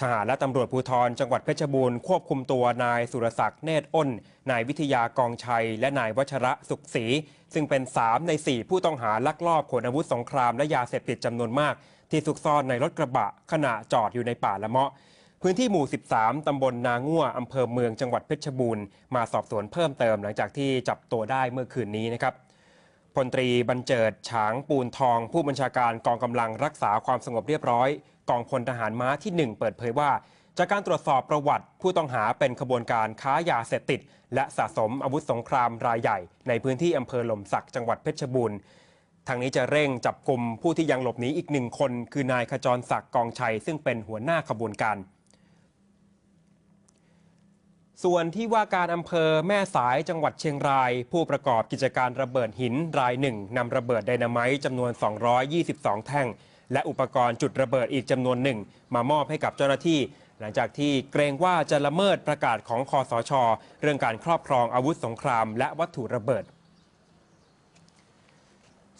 ทหารและตำรวจภูธรจังหวัดเพชรบูรณ์ควบคุมตัวนายสุรศักดิ์เนตรอ้น นายวิทยากองชัย และนายวัชระสุขศรีซึ่งเป็น 3 ใน 4 ผู้ต้องหาลักลอบขนอาวุธสงครามและยาเสพติดจำนวนมาก ที่ซุกซ่อนในรถกระบะขณะจอดอยู่ในป่าละเมาะ พื้นที่หมู่ 13 ตำบลนาง่วอำเภอเมืองจังหวัดเพชรบูรณ์มาสอบสวนเพิ่มเติมหลังจากที่จับตัวได้เมื่อคืนนี้นะครับพลตรีบรรเจิดฉางปูนทอง ผู้บัญชาการกองกำลังรักษาความสงบเรียบร้อย กองพลทหารม้าที่ 1 เปิดเผยว่า จากการตรวจสอบประวัติผู้ต้องหาเป็นขบวนการค้ายาเสพติด และสะสมอาวุธสงครามรายใหญ่ ในพื้นที่อำเภอหล่มสักจังหวัดเพชรบูรณ์ทางนี้จะเร่งจับกลุ่มผู้ที่ยังหลบหนีอีกหนึ่งคน คือนายขจรศักดิ์กองชัย ซึ่งเป็นหัวหน้าขบวนการ ส่วนที่ว่าการอำเภอแม่สายจังหวัดเชียงราย ผู้ประกอบกิจการระเบิดหินรายหนึ่งนำระเบิดไดนาไมต์จำนวน 222 แท่ง และอุปกรณ์จุดระเบิดอีกจำนวนหนึ่ง มามอบให้กับเจ้าหน้าที่ หลังจากที่เกรงว่าจะละเมิดประกาศของคอสช เรื่องการครอบครองอาวุธสงคราม และวัตถุระเบิด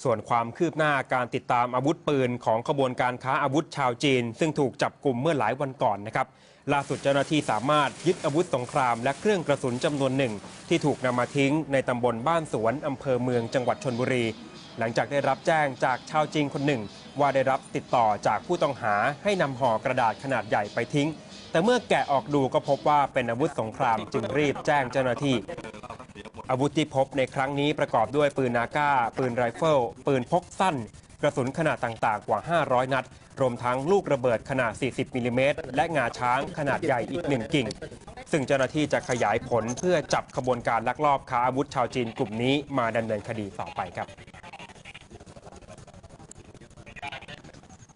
ส่วนความคืบหน้าการติดตามอาวุธปืนของขบวนการค้าอาวุธชาวจีน ซึ่งถูกจับกลุ่มเมื่อหลายวันก่อนนะครับ ล่าสุดเจ้าหน้าที่สามารถยึดอาวุธสงครามและเครื่องกระสุนจำนวนหนึ่ง ที่ถูกนำมาทิ้งในตำบลบ้านสวนอำเภอเมืองจังหวัดชนบุรี หลังจากได้รับแจ้งจากชาวจีนคนหนึ่ง ว่าได้รับติดต่อจากผู้ต้องหาให้นำห่อกระดาษขนาดใหญ่ไปทิ้ง แต่เมื่อแกะออกดูก็พบว่าเป็นอาวุธสงครามจึงรีบแจ้งเจ้าหน้าที่ อาวุธที่พบในครั้งนี้ประกอบด้วยปืนนาก้า ปืนไรเฟิล ปืนพกสั้น กระสุนขนาดต่างๆ กว่า 500 นัด รวมทั้งลูกระเบิดขนาด 40 มิลลิเมตร และงาช้างขนาดใหญ่อีกหนึ่งกิ่ง ซึ่งเจ้าหน้าที่จะขยายผลเพื่อจับขบวนการลักลอบค้าอาวุธชาวจีนกลุ่มนี้มาดำเนินคดีต่อไปครับ Thank you.